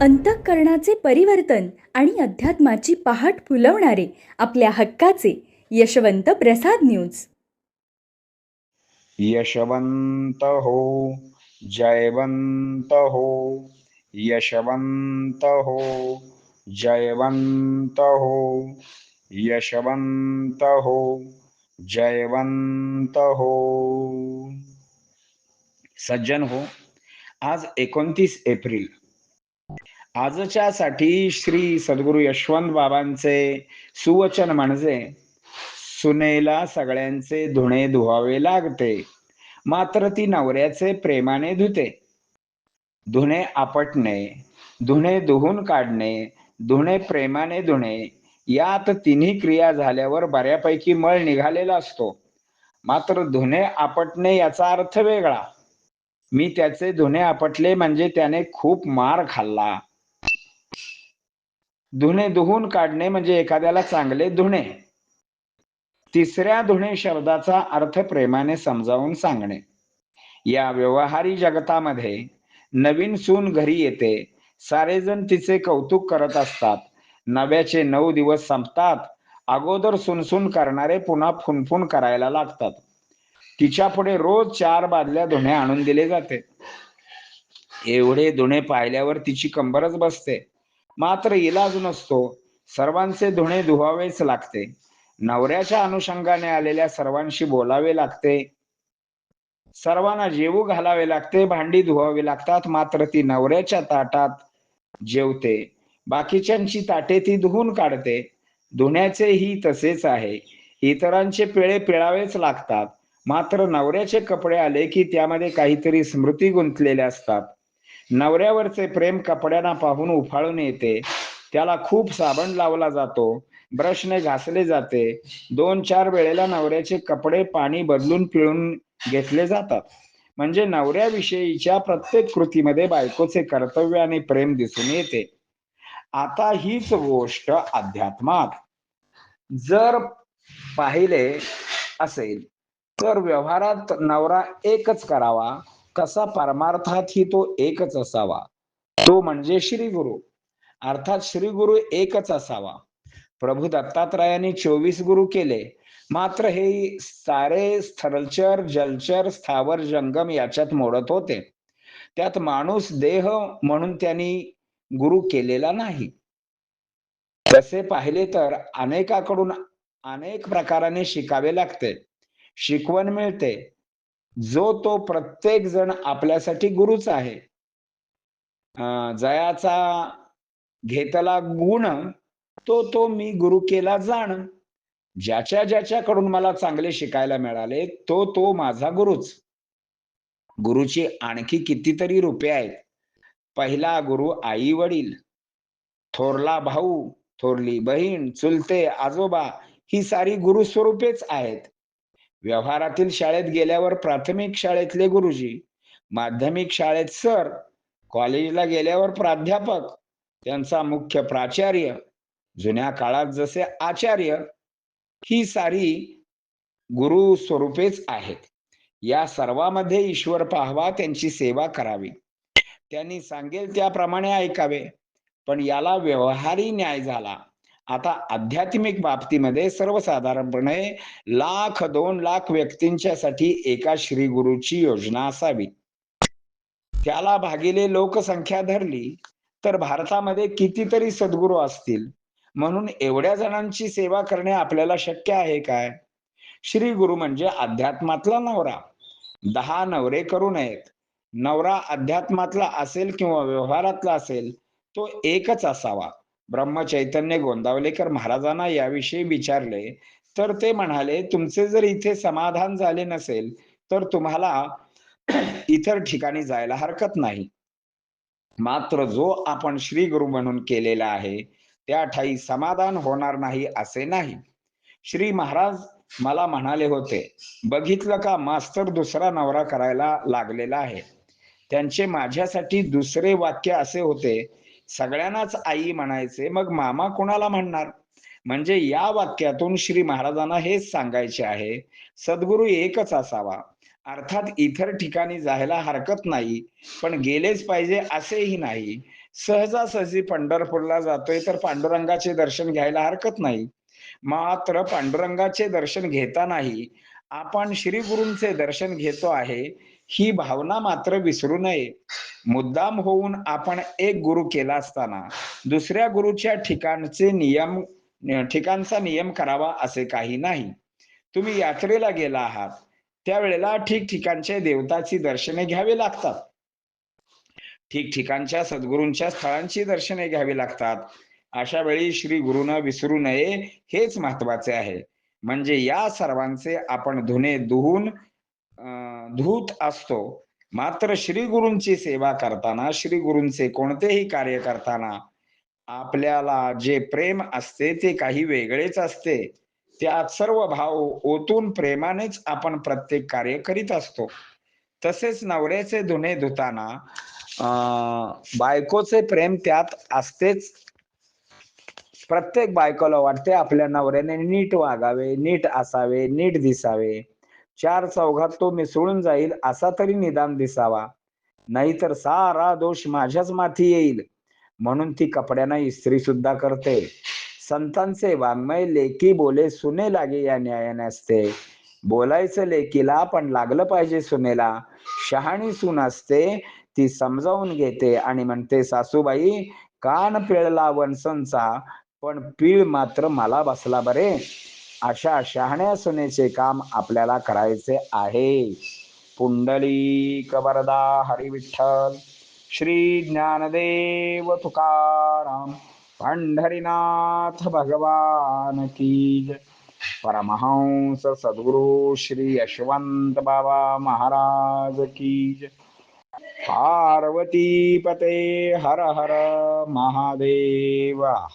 अंतःकरणाचे परिवर्तन आणि अध्यात्माची पहाट फुलवणारे आपल्या हक्काचे यशवंत प्रसाद न्यूज. यशवंत हो जयवंत हो यशवंत हो जयवंत हो यशवंत हो जयवंत हो. सज्जन हो आज एकोणतीस एप्रिल आजच्या साठी श्री सद्गुरु यशवंत बाबांचे सुवचन म्हणजे सुनेला सगळ्यांचे धुणे धुवावे लागते. मात्र ती नवऱ्याचे प्रेमाने धुते. धुणे आपटणे धुणे धुवून काढणे धुणे प्रेमाने धुणे यात तिन्ही क्रिया झाल्यावर बऱ्यापैकी मळ निघालेला असतो. मात्र धुणे आपटणे याचा अर्थ वेगळा. मी त्याचे धुणे आपटले म्हणजे त्याने खूप मार खाल्ला. धुणे धुवून काढणे म्हणजे एखाद्याला चांगले धुणे. तिसऱ्या धुणे शब्दाचा अर्थ प्रेमाने समजावून सांगणे. या व्यवहारी जगतामध्ये नवीन सून घरी येते. सारेजण तिचे कौतुक करत असतात. नव्याचे नऊ दिवस संपतात. अगोदर सुनसून करणारे पुन्हा फुनफुन करायला लागतात. तिच्या पुढे रोज चार बादल्या धुणे आणून दिले जाते. एवढे धुणे पाहिल्यावर तिची कंबरच बसते. मात्र इलाज नसतो. सर्वांचे धुणे धुवावेच लागते. नवऱ्याच्या अनुषंगाने आलेल्या सर्वांशी बोलावे लागते. सर्वांना जेवू घालावे लागते भांडी धुवावी लागतात मात्र ती नवऱ्याच्या ताटात जेवते. बाकीच्यांची ताटे ती धुवून काढते. धुण्याचेही तसेच आहे. इतरांचे पिळे पिळावेच लागतात. मात्र नवऱ्याचे कपडे आले की त्यामध्ये काहीतरी स्मृती गुंतलेल्या असतात. नवऱ्यावरचे प्रेम कपड्यांना पाहून उफाळून येते. त्याला खूप साबण लावला जातो. ब्रशने घासले जाते. दोन चार वेळेला नवऱ्याचे कपडे पाणी बदलून पिळून घेतले जातात. म्हणजे नवऱ्याविषयीच्या प्रत्येक कृतीमध्ये बायकोचे कर्तव्य आणि प्रेम दिसून येते. आता हीच गोष्ट अध्यात्मात. जर पाहिले असेल तर व्यवहारात नवरा एकच करावा. तसा परमार्थातही तो एकच असावा? तो म्हणजे श्री गुरु. अर्थात श्री गुरु एकच असावा. प्रभू दत्तात्रयाने चोवीस गुरु केले. मात्र हे सारे स्थलचर जलचर स्थावर जंगम याच्यात मोडत होते. त्यात माणूस देह म्हणून त्यांनी गुरु केलेला नाही. तसे पाहिले तर अनेकाकडून अनेक प्रकाराने शिकावे लागते. शिकवण मिळते. जो तो प्रत्येक जण आपल्यासाठी गुरुच आहे. जयाचा घेतला गुण तो तो मी गुरु केला जाण. ज्याच्या ज्याच्याकडून मला चांगले शिकायला मिळाले तो तो माझा गुरुच. गुरुची आणखी कितीतरी रूपे आहेत. पहिला गुरु आई वडील थोरला भाऊ थोरली बहीण चुलते आजोबा ही सारी गुरु स्वरूपेच आहेत. व्यवहारातील शाळेत गेल्यावर प्राथमिक शाळेतले गुरुजी माध्यमिक शाळेत सर कॉलेजला गेल्यावर प्राध्यापक त्यांचा मुख्य प्राचार्य जुन्या काळात जसे आचार्य ही सारी गुरु स्वरूपेच आहेत. या सर्वामध्ये ईश्वर पाहावा त्यांची सेवा करावी. त्यांनी सांगेल त्याप्रमाणे ऐकावे. पण याला व्यवहारी न्याय झाला. आता आध्यात्मिक बाबतीमध्ये सर्वसाधारणपणे लाख दोन लाख व्यक्तींच्यासाठी एका श्री गुरुची योजना असावी. त्याला भागिले लोकसंख्या धरली तर भारतामध्ये कितीतरी सद्गुरू असतील? म्हणून एवढ्या जणांची सेवा करणे आपल्याला शक्य आहे काय? श्री गुरु म्हणजे अध्यात्मातला नवरा. दहा नवरे करू नयेत. नवरा अध्यात्मातला असेल किंवा व्यवहारातला असेल तो एकच असावा. ब्रह्मचैतन्य गोंदावलेकर महाराजांना याविषयी विचारले तर ते म्हणाले तुमचे जर इथे समाधान झाले नसेल तर तुम्हाला इतर ठिकाणी जायला हरकत नाही. मात्र जो आपण श्री गुरु म्हणून केलेला आहे त्या ठाई समाधान होणार नाही असे नाही. श्री महाराज मला म्हणाले होते बघितलं का मास्तर दुसरा नवरा करायला लागलेला आहे? त्यांचे माझ्यासाठी दुसरे वाक्य असे होते सगळ्यांनाच आई म्हणायचे मग मामा कोणाला म्हणणार? म्हणजे या वाक्यातून श्री महाराजांना हेच सांगायचे आहे सद्गुरू एकच असावा. अर्थात इतर ठिकाणी जायला हरकत नाही पण गेलेच पाहिजे असेही नाही. सहजासहजी पंढरपूरला जातोय तर पांडुरंगाचे दर्शन घ्यायला हरकत नाही. मात्र पांडुरंगाचे दर्शन घेतानाही आपण श्री गुरूंचे दर्शन घेतो आहे ही भावना मात्र विसरू नये. मुद्दाम होऊन आपण एक गुरु केला असताना दुसऱ्या गुरुच्या ठिकाणचे नियम ठिकाणचा नियम करावा असे काही नाही. तुम्ही यात्रेला गेला आहात. त्यावेळेला ठिकठिकाणच्या देवताची दर्शने घ्यावी लागतात. ठिकठिकाणच्या सद्गुरूंच्या स्थळांची दर्शने घ्यावी लागतात. अशा वेळी श्री गुरुनं विसरू नये हेच महत्त्वाचे आहे. म्हणजे या सर्वांचे आपण धुणे धुवून अं, धूत असतो. मात्र श्री गुरूंची सेवा करताना श्री गुरूंचे कोणतेही कार्य करताना आपल्याला जे प्रेम असते ते काही वेगळेच असते. त्यात सर्व भाव ओतून प्रेमानेच आपण प्रत्येक कार्य करीत असतो. तसेच नवऱ्याचे धुणे धुताना अं, बायकोचे प्रेम त्यात असतेच. प्रत्येक बायकोला वाटते आपल्या नवऱ्याने नीट वागावे नीट असावे नीट दिसावे. चार चौघात तो मिसळून जाईल असा तरी निदान दिसावा. नाहीतर सारा दोष माझ्याच माथी येईल म्हणून ती कपड्यांना इस्त्री सुद्धा करते. संतांचे वाङ्मय लेकी बोले सुने लागे या न्यायाने असते बोलायचं लेकीला पण लागलं पाहिजे सुनेला. शहाणी सून असते ती समजावून घेते आणि म्हणते सासूबाई कान पिळला वनसंचा पण पीळ मात्र मला बसला बरे. अशा शहाण्या सुनेचे काम आपल्याला करायचे आहे. पुंडली कबरदा हरिविठ्ठल श्री ज्ञानदेव तुकाराम पंढरीनाथ भगवान की परमहंस सद्गुरु श्री यशवंत बाबा महाराज की पार्वती पते हर हर महादेवा.